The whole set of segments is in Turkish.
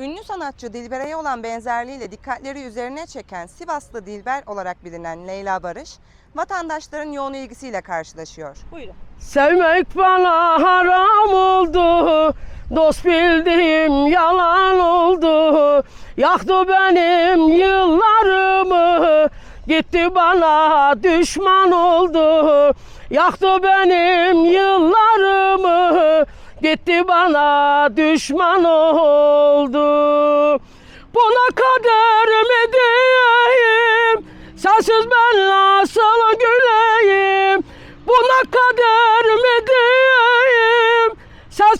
Ünlü sanatçı Dilberay'a olan benzerliğiyle dikkatleri üzerine çeken Sivaslı Dilber olarak bilinen Leyla Barış, vatandaşların yoğun ilgisiyle karşılaşıyor. Buyurun. Sevmek bana haram oldu. Dost bildiğim yalan oldu. Yaktı benim yıllarımı. Gitti bana düşman oldu. Yaktı benim yıllarımı. Gitti bana düşman oldu.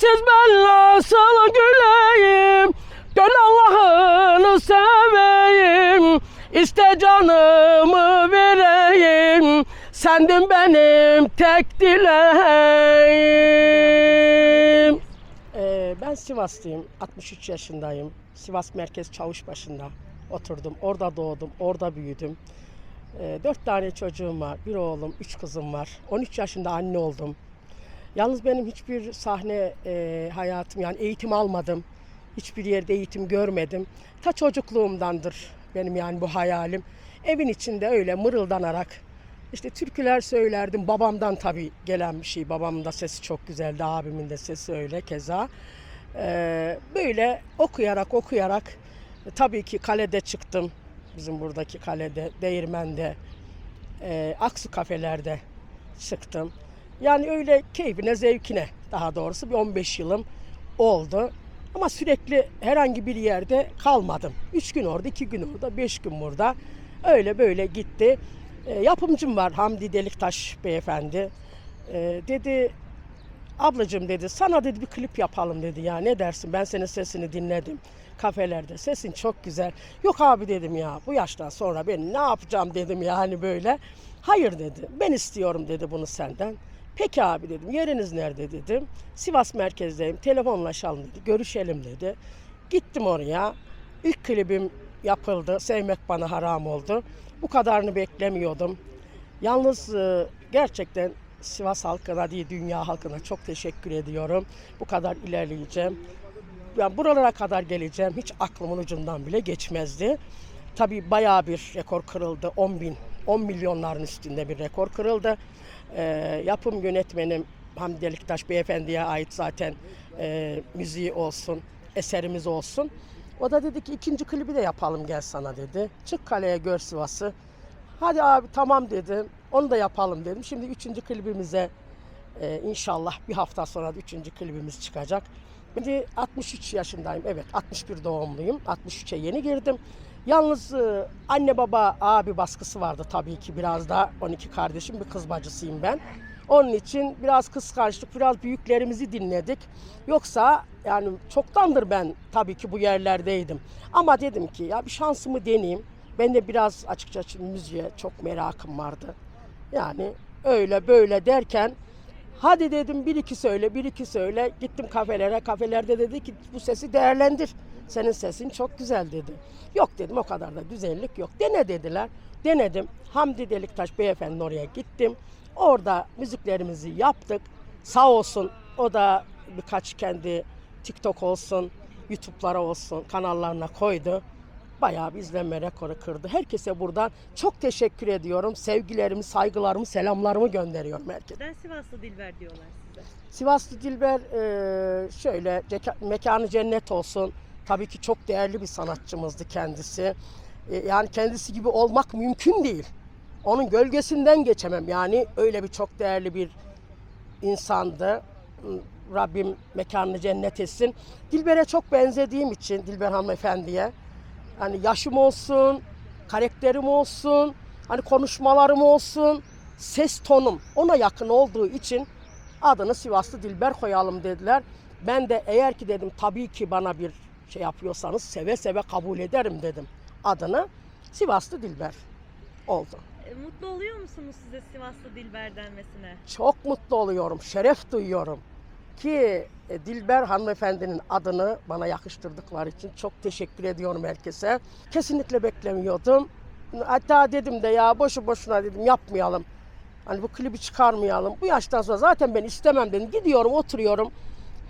Sensiz ben nasıl güleyim? Dön Allah'ını seveyim. İste canımı vereyim. Sendin benim tek dileğim. Ee, ben Sivaslıyım. 63 yaşındayım. Sivas Merkez Çavuşbaşı'nda oturdum. Orada doğdum, orada büyüdüm. Ee, dört tane çocuğum var. Bir oğlum, üç kızım var. 13 yaşında anne oldum. Yalnız benim hiçbir sahne e, hayatım yani eğitim almadım. Hiçbir yerde eğitim görmedim. Ta çocukluğumdandır benim yani bu hayalim. Evin içinde öyle mırıldanarak işte türküler söylerdim. Babamdan tabii gelen bir şey. Babamın da sesi çok güzeldi. Abimin de sesi öyle keza. Ee, böyle okuyarak okuyarak e, tabii ki kalede çıktım. Bizim buradaki kalede, değirmende, e, Aksu kafelerde çıktım. Yani öyle keyfine, zevkine daha doğrusu bir 15 yılım oldu. Ama sürekli herhangi bir yerde kalmadım. Üç gün orada, iki gün orada, beş gün burada. Öyle böyle gitti. E, yapımcım var Hamdi Deliktaş beyefendi. E, dedi ablacığım dedi sana dedi bir klip yapalım dedi ya ne dersin ben senin sesini dinledim kafelerde sesin çok güzel. Yok abi dedim ya bu yaştan sonra ben ne yapacağım dedim yani böyle. Hayır dedi ben istiyorum dedi bunu senden. Peki abi dedim yeriniz nerede dedim. Sivas merkezdeyim telefonlaşalım dedi görüşelim dedi. Gittim oraya ilk klibim yapıldı sevmek bana haram oldu. Bu kadarını beklemiyordum. Yalnız gerçekten Sivas halkına değil dünya halkına çok teşekkür ediyorum. Bu kadar ilerleyeceğim. Yani buralara kadar geleceğim hiç aklımın ucundan bile geçmezdi. Tabii bayağı bir rekor kırıldı. 10 bin, 10 milyonların üstünde bir rekor kırıldı. Ee, yapım yönetmenim Hamdi Deliktaş beyefendiye ait zaten e, müziği olsun, eserimiz olsun. O da dedi ki ikinci klibi de yapalım gel sana dedi. Çık kaleye gör Sivas'ı. Hadi abi tamam dedim. Onu da yapalım dedim. Şimdi üçüncü klibimize e, inşallah bir hafta sonra da üçüncü klibimiz çıkacak. Şimdi 63 yaşındayım. Evet 61 doğumluyum. 63'e yeni girdim. Yalnız e, anne baba abi baskısı vardı tabii ki biraz da 12 kardeşim bir kız bacısıyım ben. Onun için biraz kıskançlık, biraz büyüklerimizi dinledik. Yoksa yani çoktandır ben tabii ki bu yerlerdeydim. Ama dedim ki ya bir şansımı deneyeyim. Ben de biraz açıkçası müziğe çok merakım vardı. Yani öyle böyle derken hadi dedim bir iki söyle bir iki söyle. Gittim kafelere kafelerde dedi ki bu sesi değerlendir. Senin sesin çok güzel dedi. Yok dedim o kadar da güzellik yok. Dene dediler. Denedim. Hamdi Deliktaş beyefendinin oraya gittim. Orada müziklerimizi yaptık. Sağ olsun o da birkaç kendi TikTok olsun, YouTube'lara olsun kanallarına koydu. Bayağı bir izlenme rekoru kırdı. Herkese buradan çok teşekkür ediyorum. Sevgilerimi, saygılarımı, selamlarımı gönderiyorum herkese. Neden Sivaslı Dilber diyorlar size? Sivaslı Dilber e, şöyle mekanı cennet olsun. Tabii ki çok değerli bir sanatçımızdı kendisi. E, yani kendisi gibi olmak mümkün değil. Onun gölgesinden geçemem. Yani öyle bir çok değerli bir insandı. Rabbim mekanını cennet etsin. Dilber'e çok benzediğim için Dilber hanımefendiye hani yaşım olsun, karakterim olsun, hani konuşmalarım olsun, ses tonum ona yakın olduğu için adını Sivaslı Dilber koyalım dediler. Ben de eğer ki dedim tabii ki bana bir şey yapıyorsanız seve seve kabul ederim dedim adını. Sivaslı Dilber oldu. E, mutlu oluyor musunuz size Sivaslı Dilber denmesine? Çok mutlu oluyorum, şeref duyuyorum ki e, Dilber hanımefendinin adını bana yakıştırdıkları için çok teşekkür ediyorum herkese. Kesinlikle beklemiyordum. Hatta dedim de ya boşu boşuna dedim yapmayalım. Hani bu klibi çıkarmayalım. Bu yaştan sonra zaten ben istemem dedim. Gidiyorum oturuyorum.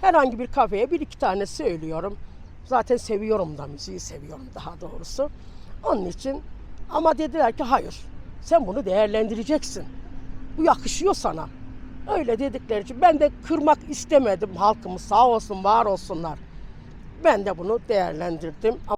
Herhangi bir kafeye bir iki tane söylüyorum. Zaten seviyorum da müziği seviyorum daha doğrusu. Onun için ama dediler ki hayır sen bunu değerlendireceksin. Bu yakışıyor sana. Öyle dedikleri için ben de kırmak istemedim halkımı sağ olsun var olsunlar. Ben de bunu değerlendirdim.